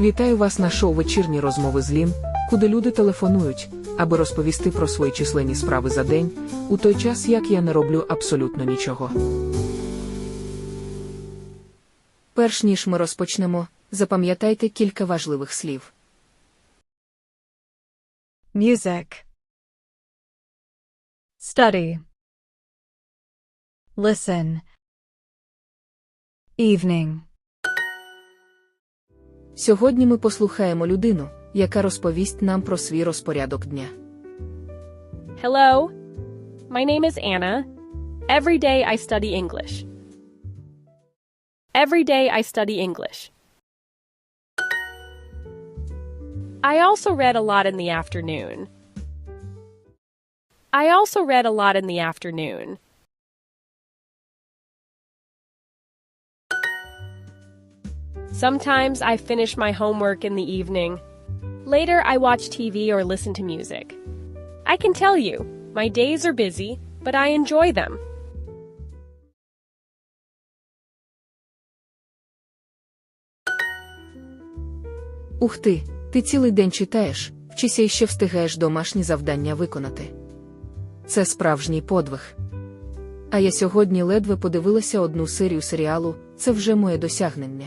Вітаю вас на шоу вечірні розмови з Лін, куди люди телефонують, аби розповісти про свої численні справи за день, у той час як я не роблю абсолютно нічого. Перш ніж ми розпочнемо, запам'ятайте кілька важливих слів. Music. Study. Listen. Evening. Сьогодні ми послухаємо людину, яка розповість нам про свій розпорядок дня. Hello, my name is Anna. Every day I study English. Every day I study English. I also read a lot in the afternoon. I also read a lot in the afternoon. Sometimes I finish my homework in the evening. Later, I watch TV or listen to music. I can tell you, my days are busy, but I enjoy them. Ух ти, ти цілий день читаєш, вчися і ще встигаєш домашні завдання виконати. Це справжній подвиг. А я сьогодні ледве подивилася одну серію серіалу, це вже моє досягнення.